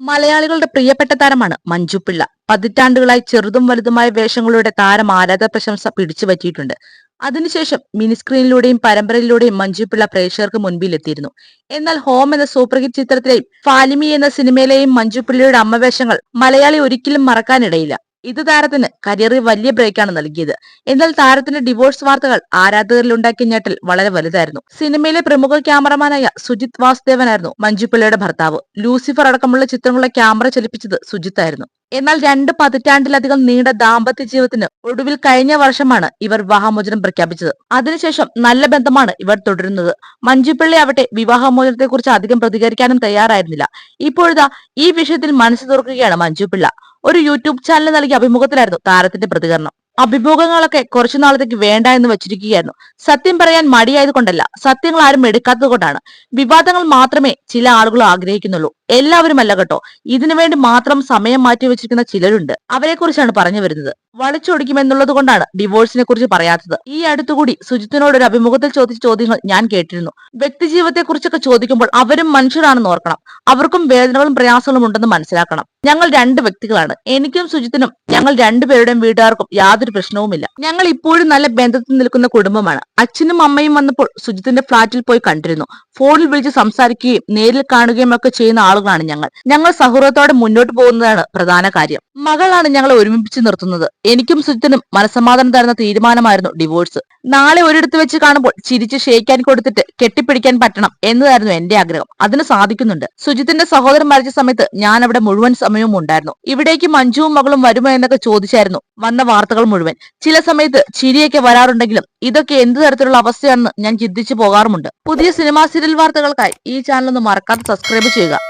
മലയാളികളുടെ പ്രിയപ്പെട്ട താരമാണ് മഞ്ജു പിള്ള. പതിറ്റാണ്ടുകളായി ചെറുതും വലുതുമായ വേഷങ്ങളുടെ താരം ആരാധ പ്രശംസ പിടിച്ചു പറ്റിയിട്ടുണ്ട്. അതിനുശേഷം മിനി സ്ക്രീനിലൂടെയും പരമ്പരയിലൂടെയും മഞ്ജു പിള്ള പ്രേക്ഷകർക്ക് മുൻപിലെത്തിയിരുന്നു. എന്നാൽ ഹോം എന്ന സൂപ്പർ ഹിറ്റ് ചിത്രത്തിലെയും ഫാലിമി എന്ന സിനിമയിലെയും മഞ്ജു പിള്ളയുടെ അമ്മവേഷങ്ങൾ മലയാളി ഒരിക്കലും മറക്കാനിടയില്ല. ഇത് താരത്തിന് കരിയറിൽ വലിയ ബ്രേക്കാണ് നൽകിയത്. എന്നാൽ താരത്തിന്റെ ഡിവോഴ്സ് വാർത്തകൾ ആരാധകരിൽ ഉണ്ടാക്കിയ ഞെട്ടൽ വളരെ വലുതായിരുന്നു. സിനിമയിലെ പ്രമുഖ ക്യാമറമാനായ സുജിത് വാസുദേവനായിരുന്നു മഞ്ജുപിള്ളയുടെ ഭർത്താവ്. ലൂസിഫർ അടക്കമുള്ള ചിത്രങ്ങളുടെ ക്യാമറ ചലിപ്പിച്ചത് സുജിത്ത് ആയിരുന്നു എന്നാൽ രണ്ട് പതിറ്റാണ്ടിലധികം നീണ്ട ദാമ്പത്യ ജീവിതത്തിന് ഒടുവിൽ കഴിഞ്ഞ വർഷമാണ് ഇവർ വിവാഹമോചനം പ്രഖ്യാപിച്ചത്. അതിനുശേഷം നല്ല ബന്ധമാണ് ഇവർ തുടരുന്നത്. മഞ്ജു പിള്ളി ആവട്ടെ വിവാഹമോചനത്തെക്കുറിച്ച് അധികം പ്രതികരിക്കാനും തയ്യാറായിരുന്നില്ല. ഇപ്പോഴത്തെ ഈ വിഷയത്തിൽ മനസ്സ് തുറക്കുകയാണ് മഞ്ജുപ്പിള്ള ഒരു യൂട്യൂബ് ചാനൽ നൽകിയ അഭിമുഖത്തിലായിരുന്നു താരത്തിന്റെ പ്രതികരണം. അഭിമുഖങ്ങളൊക്കെ കുറച്ചു നാളത്തേക്ക് വേണ്ട എന്ന് വെച്ചിരിക്കുകയായിരുന്നു. സത്യം പറയാൻ മടിയായത് കൊണ്ടല്ല സത്യങ്ങൾ ആരും എടുക്കാത്തത് കൊണ്ടാണ്. വിവാദങ്ങൾ മാത്രമേ ചില ആളുകൾ ആഗ്രഹിക്കുന്നുള്ളൂ. എല്ലാവരുമല്ല കേട്ടോ. ഇതിനുവേണ്ടി മാത്രം സമയം മാറ്റി വെച്ചിരിക്കുന്ന ചിലരുണ്ട്. അവരെ കുറിച്ചാണ് പറഞ്ഞു വരുന്നത്. വളച്ചൊടിക്കുമെന്നുള്ളത് കൊണ്ടാണ് ഡിവോഴ്സിനെ കുറിച്ച് പറയാത്തത്. ഈ അടുത്തുകൂടി സുജിത്തിനോട് ഒരു അഭിമുഖത്തിൽ ചോദിച്ച ചോദ്യങ്ങൾ ഞാൻ കേട്ടിരുന്നു. വ്യക്തിജീവിതത്തെ കുറിച്ചൊക്കെ ചോദിക്കുമ്പോൾ അവരും മനുഷ്യരാണെന്ന് ഓർക്കണം. അവർക്കും വേദനകളും പ്രയാസങ്ങളും ഉണ്ടെന്ന് മനസ്സിലാക്കണം. ഞങ്ങൾ രണ്ട് വ്യക്തികളാണ്. എനിക്കും സുജിത്തിനും ഞങ്ങൾ രണ്ടുപേരുടെയും വീട്ടുകാർക്കും യാതൊരു പ്രശ്നവുമില്ല. ഞങ്ങൾ ഇപ്പോഴും നല്ല ബന്ധത്തിൽ നിൽക്കുന്ന കുടുംബമാണ്. അച്ഛനും അമ്മയും വന്നപ്പോൾ സുജിത്തിന്റെ ഫ്ളാറ്റിൽ പോയി കണ്ടിരുന്നു. ഫോണിൽ വിളിച്ച് സംസാരിക്കുകയും നേരിൽ കാണുകയും ഒക്കെ ചെയ്യുന്ന ആളുകളാണ് ഞങ്ങൾ. ഞങ്ങൾ സൗഹൃദത്തോടെ മുന്നോട്ട് പോകുന്നതാണ് പ്രധാന കാര്യം. മകളാണ് ഞങ്ങളെ ഒരുമിപ്പിച്ച് നിർത്തുന്നത്. എനിക്കും സുജിത്തിനും മനസമാധാനം തരുന്ന തീരുമാനമായിരുന്നു ഡിവോഴ്സ് നാളെ ഒരിടത്ത് വെച്ച് കാണുമ്പോൾ ചിരിച്ച് ഷേക്കാൻ കൊടുത്തിട്ട് കെട്ടിപ്പിടിക്കാൻ പറ്റണം എന്നതായിരുന്നു എന്റെ ആഗ്രഹം. അതിന് സാധിക്കുന്നുണ്ട്. സുജിത്തിന്റെ സഹോദരൻ മരിച്ച സമയത്ത് ഞാൻ അവിടെ മുഴുവൻ സമയവും ഉണ്ടായിരുന്നു. ഇവിടേക്ക് മഞ്ജുവും മകളും വരുമോ എന്നൊക്കെ ചോദിച്ചായിരുന്നു വന്ന വാർത്തകൾ മുഴുവൻ. ചില സമയത്ത് ചിരിയൊക്കെ വരാറുണ്ടെങ്കിലും ഇതൊക്കെ എന്ത് തരത്തിലുള്ള അവസ്ഥയാണെന്ന് ഞാൻ ചിന്തിച്ചു പോകാറുമുണ്ട്. പുതിയ സിനിമാ സീരിയൽ വാർത്തകൾക്കായി ഈ ചാനൽ ഒന്ന് മറക്കാതെ സബ്സ്ക്രൈബ് ചെയ്യുക.